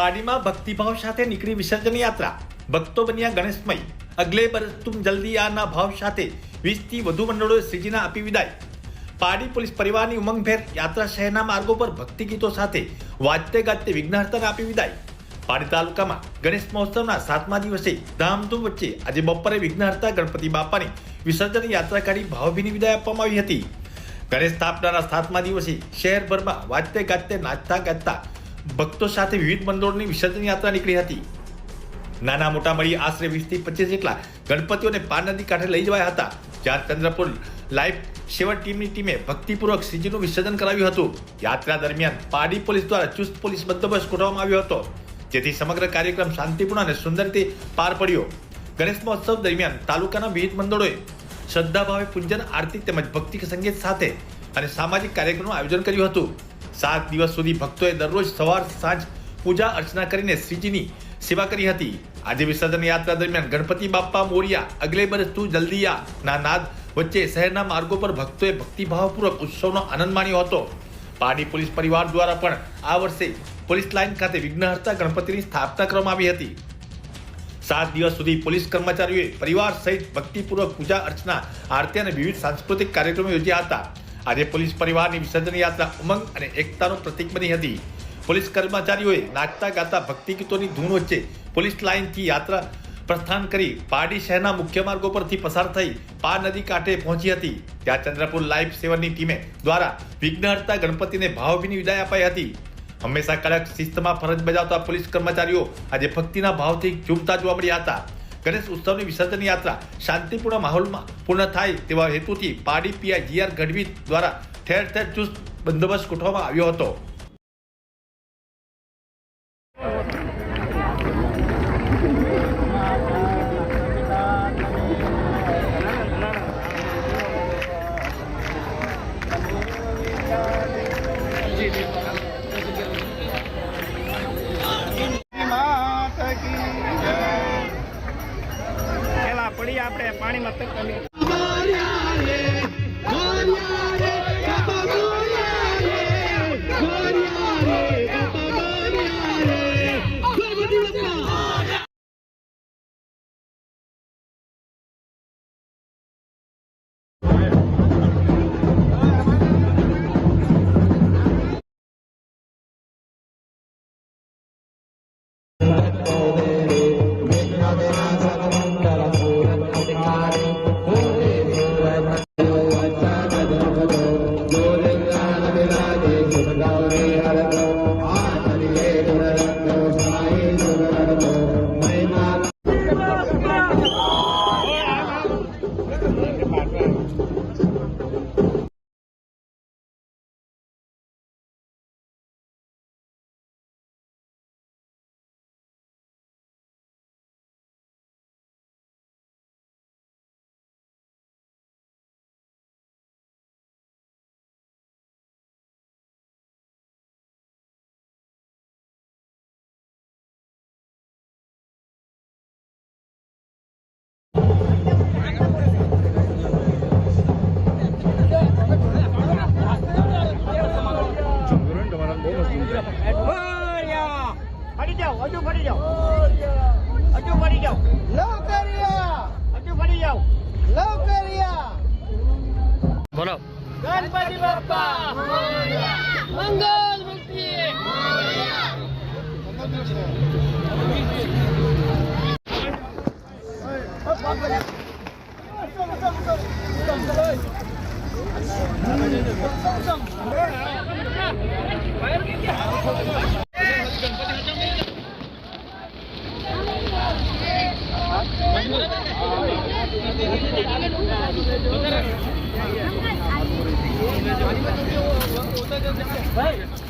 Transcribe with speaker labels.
Speaker 1: પાડીમાં ભક્તિભાવ સાથે નીકળી વિસર્જન યાત્રા. ભક્તો બન્યા ગણેશમય. અગલે બરસ તુમ જલ્દી આના ભાવ સાથે વીસથી વધુ મંડળોએ શ્રીજીના આપી વિદાય. પાડી પોલીસ પરિવારની ઉમંગભેર યાત્રા શહેરના માર્ગો પર ભક્તિ ગીતો સાથે વાજતે ગાજતે વિઘ્નહર્તન આપી વિદાય. પાડી તાલુકામાં ગણેશ મહોત્સવના સાતમા દિવસે ધામધૂમ વચ્ચે આજે બપોરે વિઘ્નહર્તા ગણપતિ બાપાની વિસર્જન યાત્રા કાઢી ભાવભીની વિદાય આપવામાં આવી હતી. ગણેશ સ્થાપનાના સાતમા દિવસે શહેરભરમાં વાજતે ગાજતે નાચતા ગાજતા ભક્તો સાથે વિવિધ મંડળોની વિસર્જન યાત્રા નીકળી હતી. નાના મોટા મળી આશરે વીસથી પચીસ જેટલા ગણપતિઓને પાર નદી કાંઠે લઈ જવાયા હતા. જ્યાં ચંદ્રપુર લાઈફ સેવા ટીમની ટીમે ભક્તિપૂર્વક શ્રીજીનું વિસર્જન કરાવ્યું હતું. યાત્રા દરમિયાન પાડી પોલીસ દ્વારા ચુસ્ત પોલીસ બંદોબસ્ત ગોઠવવામાં આવ્યો હતો. જેથી સમગ્ર કાર્યક્રમ શાંતિપૂર્ણ અને સુંદર રીતે પાર પડ્યો. ગણેશ મહોત્સવ દરમિયાન તાલુકાના વિવિધ મંડળોએ શ્રદ્ધાભાવે પૂજન, આરતી તેમજ ભક્તિ સંગીત સાથે અને સામાજિક કાર્યક્રમનું આયોજન કર્યું હતું. સાત દિવસ સુધી ભક્તોએ દરરોજ સવાર સાંજ પૂજા અર્ચના કરીને શ્રીજીની સેવા કરી હતી. આજે વિસર્જન યાત્રા દરમિયાન ગણપતિ બાપ્પા મોરિયા, અગલે બરસ તું જલ્દી ના નાદ વચ્ચે શહેરના માર્ગો પર ભક્તોએ ભક્તિભાવપૂર્વક ઉત્સવનો આનંદ માણ્યો હતો. પાડી પોલીસ પરિવાર દ્વારા પણ આ વર્ષે પોલીસ લાઇન ખાતે વિઘ્નહર્તા ગણપતિની સ્થાપના કરવામાં આવી હતી. સાત દિવસ સુધી પોલીસ કર્મચારીઓએ પરિવાર સહિત ભક્તિપૂર્વક પૂજા અર્ચના, આરતી અને વિવિધ સાંસ્કૃતિક કાર્યક્રમો યોજ્યા હતા. આજે પોલીસ પરિવારની વિસર્જન યાત્રા ઉમંગ અને એકતાનું પ્રતીક બની હતી. પોલીસ કર્મચારીઓએ નાચતા ગાતા ભક્તિ ગીતોની ધૂન વચ્ચે પોલીસ લાઇનથી યાત્રા પ્રસ્થાન કરી પારડી શહેરના મુખ્ય માર્ગો પરથી પસાર થઈ પાર નદી કાંઠે પહોંચી હતી. ત્યાં ચંદ્રપુર લાઈફ સેવનની ટીમે દ્વારા વિઘ્નહર્તા ગણપતિને ભાવભીની વિદાય અપાઈ હતી. હંમેશા કડક શિસ્તમાં ફરજ બજાવતા પોલીસ કર્મચારીઓ આજે ભક્તિના ભાવથી ઝૂમતા જોવા મળ્યા હતા. ગણેશ ઉત્સવની વિસર્જન યાત્રા શાંતિપૂર્ણ માહોલમાં પૂર્ણ થાય તેવા હેતુથી પાડી પીઆઈ જીઆર ગઢવી દ્વારા ઠેર ઠેર ચુસ્ત બંદોબસ્ત ગોઠવવામાં આવ્યો હતો.
Speaker 2: માત પાણીમાં તરતા નહીં. હજુ ફરી જાઓ. હજુ ફરી જાઓ.
Speaker 3: લવ કરિયા
Speaker 2: હજુ ફરી જાઓ.
Speaker 3: લવ કરિયા
Speaker 2: બોલો.
Speaker 3: ગણપતિ બાપા. મંગલ મુક્તિ Thank you. ભાઈ.